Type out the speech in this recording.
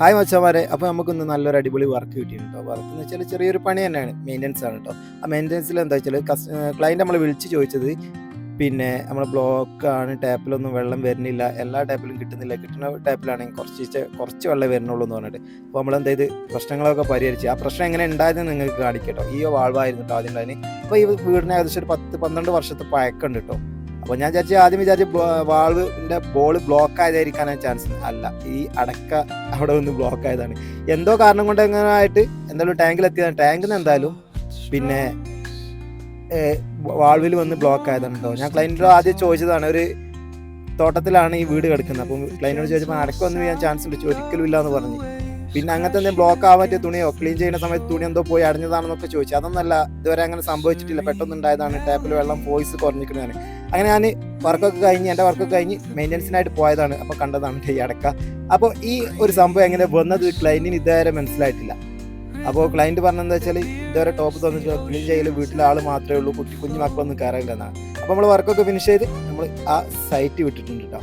Hi മച്ചന്മാരെ. അപ്പോൾ നമുക്കിന്ന് നല്ലൊരു അടിപൊളി വർക്ക് കിട്ടിയിട്ടുണ്ട് കേട്ടോ. വർക്ക് എന്ന് വെച്ചാൽ ചെറിയൊരു പണി തന്നെയാണ് മെയിന്റനൻസ് ആണ് കേട്ടോ. ആ മെയിന്റനൻസിൽ എന്താ വെച്ചാൽ കസ് ക്ലയന്റ് നമ്മൾ വിളിച്ച് ചോദിച്ചത് പിന്നെ നമ്മൾ ബ്ലോക്കാണ് ടാപ്പിലൊന്നും വെള്ളം വരുന്നില്ല എല്ലാ ടാപ്പിലും കിട്ടുന്നില്ല കിട്ടുന്ന ടാപ്പിലാണെങ്കിൽ കുറച്ച് കുറച്ച് വെള്ളം വരുന്നുള്ളൂ എന്ന് പറഞ്ഞിട്ട്. അപ്പോൾ നമ്മൾ എന്ത് ചെയ്ത് പ്രശ്നങ്ങളൊക്കെ പരിഹരിച്ച്. ആ പ്രശ്നം എങ്ങനെ ഉണ്ടായതെന്ന് നിങ്ങൾക്ക് കാണിക്കട്ടോ ഈ വാൾവായിരുന്നു കേട്ടോ ആദ്യം ഉണ്ടായിരുന്നു അപ്പോൾ ഈ വീടിന് ഏകദേശം ഒരു പത്ത് പന്ത്രണ്ട് വർഷത്തെ പഴക്കമുണ്ട് കേട്ടോ. അപ്പോൾ ഞാൻ വിചാരിച്ചു ആദ്യം വിചാരിച്ച് വാൾവിന്റെ ബോൾ ബ്ലോക്ക് ആയതായിരിക്കാനാണ് ചാൻസ് അല്ല ഈ അടക്ക അവിടെ ഒന്ന് ബ്ലോക്ക് ആയതാണ്. എന്തോ കാരണം കൊണ്ട് എങ്ങനെ ആയിട്ട് എന്തായാലും ടാങ്കിൽ എത്തിയതാണ്. ടാങ്കിൽ നിന്ന് എന്തായാലും പിന്നെ വാൾവിൽ വന്ന് ബ്ലോക്ക് ആയതാണ് കേട്ടോ ഞാൻ ക്ലൈന്റിനോട് ആദ്യം ചോദിച്ചതാണ് ഒരു തോട്ടത്തിലാണ് ഈ വീട് കിടക്കുന്നത്. അപ്പം ക്ലൈന്റിനോട് ചോദിച്ചപ്പോൾ അടക്ക വന്ന് വീഴാൻ ചാൻസ് ഉണ്ട്. ഒരിക്കലും ഇല്ല എന്ന് പറഞ്ഞു. പിന്നെ അങ്ങനത്തെ എന്തെങ്കിലും ബ്ലോക്ക് ആവാൻ പറ്റിയ തുണിയോ ക്ലീൻ ചെയ്യുന്ന സമയത്ത് തുണി എന്തോ പോയി അടഞ്ഞതാണെന്നൊക്കെ ചോദിച്ചു. അതൊന്നല്ല ഇതുവരെ അങ്ങനെ സംഭവിച്ചിട്ടില്ല. പെട്ടെന്ന് ഉണ്ടായതാണ്. ടാപ്പിൽ വെള്ളം വോയിസ് കുറഞ്ഞിരിക്കുന്നതാണ്. അങ്ങനെ ഞാൻ വർക്കൊക്കെ കഴിഞ്ഞ് എന്റെ വർക്കൊക്കെ കഴിഞ്ഞ് മെയിന്റനൻസിനായിട്ട് പോയതാണ്. അപ്പോൾ കണ്ടതാണ് ഈ അടക്ക. അപ്പോൾ ഈ ഒരു സംഭവം എങ്ങനെ വന്നത് ക്ലൈന്റിന് ഇതുവരെ മനസ്സിലായിട്ടില്ല. അപ്പോൾ ക്ലൈന്റ് പറഞ്ഞതെന്ന് വെച്ചാൽ ഇതുവരെ ടോപ്പ് തന്നിട്ട് ക്ലീൻ ചെയ്യൽ വീട്ടിലെ ആൾ മാത്രമേ ഉള്ളൂ കുട്ടി കുഞ്ഞു മക്കളൊന്നും കയറില്ല എന്നാണ്. അപ്പോൾ നമ്മൾ വർക്കൊക്കെ ഫിനിഷ് ചെയ്ത് നമ്മൾ ആ സൈറ്റ് വിട്ടിട്ടുണ്ട് കേട്ടോ.